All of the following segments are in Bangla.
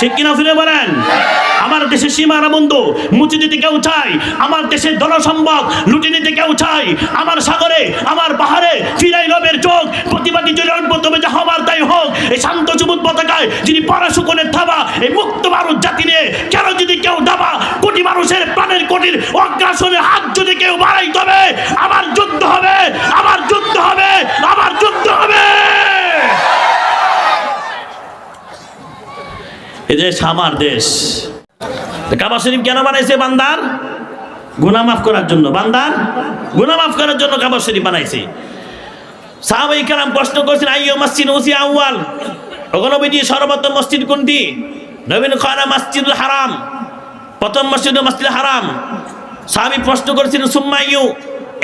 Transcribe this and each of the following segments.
ঠিক কিনা ফিরে বলেন? আমার দেশের সীমানা বন্ধু, মুচি দিতে কেউ চাই আমার দেশের ধনসম্পদ লুটে নিতে কেউ চাই আমার সাগরে, আমার পাহাড়ে ফিরাই রবের চোখ, প্রতিবাদী উঠবো, তবে যা হবার তাই হোক। এই শান্ত চুবুত পতাকায় যিনি পরাশুকনের থাবা, এই মুক্ত ভারত জাতি নিয়ে কেন যদি কেউ দাবা, কোটি মানুষের প্রাণের কোটির অগ্রাসনে হাত যদি কেউ বাড়াই, তবে আমার যুদ্ধ হবে আমার যুদ্ধ হবে আমার যুদ্ধ হবে এই দেশ আমার দেশ। কাবা শরীফ কেন বানাইছে বান্দার? গুনাহ মাফ করার জন্য। বান্দার গুনাহ মাফ করার জন্য কাবা শরীফ বানাইছে। সাহাবাই কালাম প্রশ্ন করছেন আইয়ো মসজিদ ওসি আউয়াল? ওখানে বিধি সর্বপ্রথম মসজিদ কোনটি? নবীন খানা মসজিদুল হারাম। প্রথম মসজিদ মসজিদ হারাম। সাহাবি প্রশ্ন করেছিলেন সুম্মাইয়ু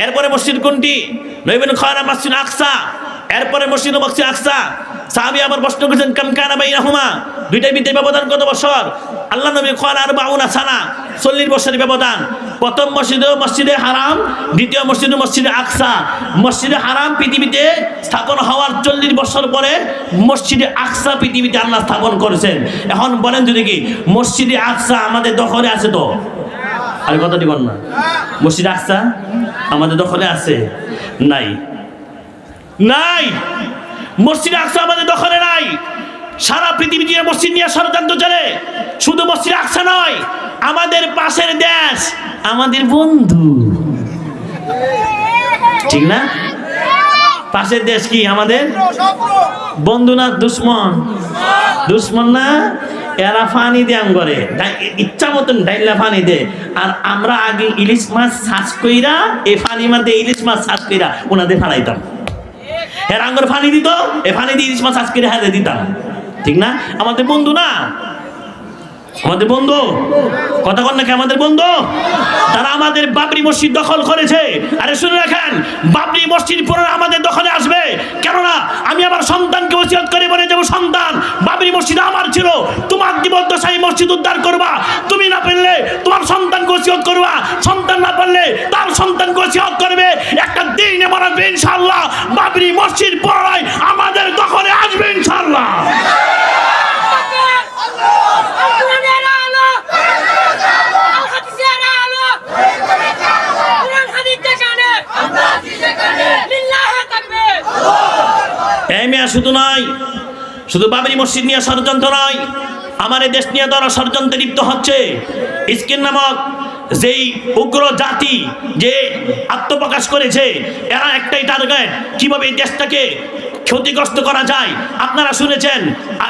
এরপরে মসজিদ কোনটি? নবীন খানা মসজিদ আকসা। এরপরে মসজিদ মসজিদ আকসা। সাহাবি আবার প্রশ্ন করেছেন কামকানা বাই রাহুমা দুইটার ব্যবধান কত বছর? আল্লাহ নবী খান আর বাউনা সানা, চল্লিশ বছরের ব্যবধান। প্রথম মসজিদ মসজিদে হারাম, দ্বিতীয় মসজিদ মসজিদে আকসা। মসজিদে হারাম পৃথিবীতে স্থাপন হওয়ার চল্লিশ বছর পরে মসজিদে আকসা পৃথিবীতে আল্লাহ স্থাপন করেছেন। এখন বলেন যদি কি, মসজিদে আকসা আমাদের দখলে আছে তো? আর কথাটি বল না। মসজিদ আকসা আমাদের দখলে আছে? নাই। নাই! মসজিদ আকসা আমাদের দখলে নাই। সারা পৃথিবী দিয়ে মসজিদ নিয়ে ষড়যন্ত্র চলে। শুধু মসজিদ আকসা নয়, আমাদের পাশের দেশ, আমাদের বন্ধু। ঠিক না? পাশের দেশ কি আমাদের? বন্ধু না দুশ্মন? দুশ্মন না? এরা ফানি আম করে। ইচ্ছা মতন ডাইলা ফানি দে। আর আমরা আগে ইলিশ মাছ শ্বাস কইরা, এ ফানি মাঝে ইলিশ মাছ শ্বাস কইরা ওনাদের ফানাইতাম এর আঙ্গুর ফানি দিত, এ ফানি দিয়ে ইলিশ মাছ শ্বাস কইরা হাতে দিতাম। ঠিক না? আমাদের বন্ধু না? আমাদের বন্ধু? কথা কন নাকি আমাদের বন্ধু? তারা আমাদের বাবরি মসজিদ দখল করেছে। আরে শুনে রাখেন, বাবরি মসজিদ পুনরায় আমাদের দখলে আসবে। কেননা আমি আমার সন্তানকে ওসিয়ত করে বলে যাব সন্তান, বাবরি মসজিদ আমার ছিল। তোমার দিবদ্দশাহী মসজিদ উদ্ধার করবা। তুমি না পারলে তোমার সন্তানকে ওসিয়ত করবা। সন্তান না পারলে তার সন্তানকে ওসিয়ত করবে। একটা দিন এমন আসবে ইনশাল্লাহ বাবরি মসজিদ পুনরায় মেয়া শুধু নয় শুধু বাবরি মসজিদ নিয়ে ষড়যন্ত্র নয় আমার দেশ নিয়ে তারা ষড়যন্ত্রে লিপ্ত হচ্ছে। ইস্কিন নামক যেই উগ্র জাতি যে আত্মপ্রকাশ করেছে, এরা একটাই টার্গেট কীভাবে এই দেশটাকে ক্ষতিগ্রস্ত করা যায়? আপনারা শুনেছেন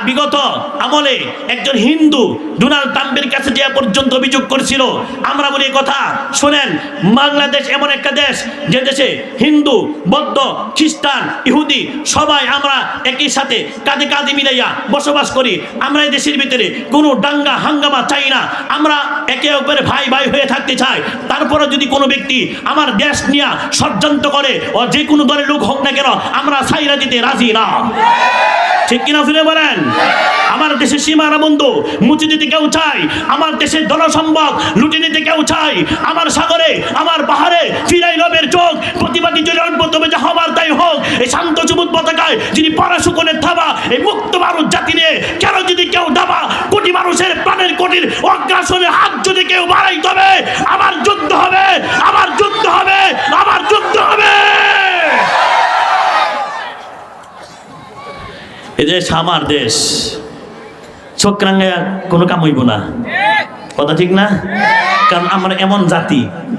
বিগত আমলে একজন হিন্দু ডোনাল্ড ট্রাম্পের কাছে যে পর্যন্ত অভিযোগ করেছিল, আমরা বলি কথা, শোনেন, বাংলাদেশ এমন একটা দেশ, যে দেশে হিন্দু, বৌদ্ধ, খ্রিস্টান, ইহুদি, সবাই আমরা একই সাথে কাঁধে কাঁধে মিলাইয়া বসবাস করি। আমরা এই দেশের ভিতরে কোনো দাঙ্গা, হাঙ্গামা চাই না। আমরা একে অপরের ভাই ভাই হয়ে থাকতে চাই। তারপরে যদি কোনো ব্যক্তি আমার দেশ নিয়ে ষড়যন্ত্র করে, ও যে কোনো দলের লোক হোক না কেন, আমরা সাইরা দিতে রাজি না। ঠিক কিনা ফিরে বলেন? আমার দেশের সীমানা বন্ধু মুচি দিতে কেউ চাই আমার দেশের ধনসম্পদ লুটে নিতে কেউ চাই আমার সাগরে, আমার পাহাড়ে ফিরাই রবের চোখ, প্রতিবাদী তবে যা হবার তাই হোক, এই শান্ত চুবুত পতাকায় যিনি পরাশুকনের থাবা, এই মুক্ত ভারত জাতি নিয়ে কেন যদি কেউ দাবা, কোটি মানুষের প্রাণের কোটির অগ্রাসনে হাত যদি কেউ বাড়াই তবে আমার যুদ্ধ হবে আমার যুদ্ধ হবে আমার যুদ্ধ হবে এ দেশ আমার দেশ। চক্রাঙ্গে কোনো কাম হইব না। কথা ঠিক না? কারণ আমরা এমন জাতি।